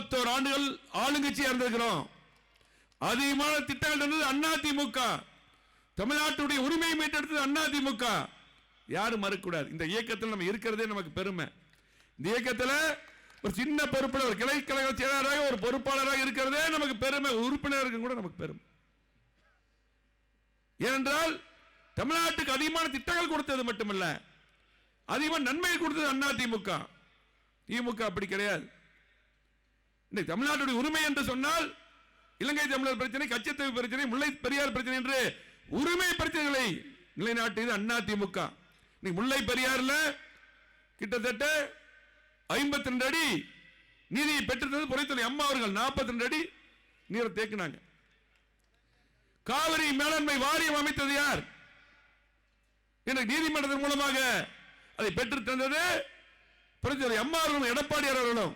இருபத்தோரு ஆண்டுகள் ஆளுங்கட்சியா இருந்திருக்கிறோம். அதிகமான திட்டங்கள் இருந்தது அண்ணா திமுக. தமிழ்நாட்டுடைய உரிமையை மீட்டெடுத்தது அண்ணா திமுக. யாரும் மறுக்கூடாது இந்த இயக்கத்தில் நம்ம இருக்கிறதே நமக்கு பெருமை. இந்த இயக்கத்தில் ஒரு சின்ன பொறுப்பில் ஒரு கிளை கழக செயலாளராக ஒரு பொறுப்பாளராக இருக்கிறதே நமக்கு பெருமை. உறுப்பினருக்கு கூட நமக்கு பெருமை. ஏனென்றால் தமிழ்நாட்டுக்கு அதிகமான திட்டங்கள் கொடுத்தது மட்டுமல்ல அதிகமான நன்மை கொடுத்தது அண்ணா திமுக. திமுக அப்படி கிடையாது. இன்னைக்கு தமிழ்நாட்டுடைய உரிமை என்று சொன்னால் இலங்கை தமிழர் பிரச்சனை கச்சத்தீவு பிரச்சனை முல்லை பெரியார் பிரச்சனை என்று உரிமை பிரச்சனைகளை நிலைநாட்டியது அண்ணா திமுக. இன்னைக்கு முல்லை பெரியார்ல கிட்டத்தட்ட ஐம்பத்தி ரெண்டு அடி நீதியை பெற்றிருந்தது புரைத்தலை அம்மா அவர்கள். நாற்பத்தி ரெண்டு அடி நீரை தேக்கினாங்க. காவிரி மேலாண்மை வாரியம் அமைத்தது யார்? எனக்கு நீதிமன்றத்தின் மூலமாக அதை பெற்று தந்தது புரட்சித்தலைவர் அம்மா அவர்களும் எடப்பாடியார் அவர்களும்.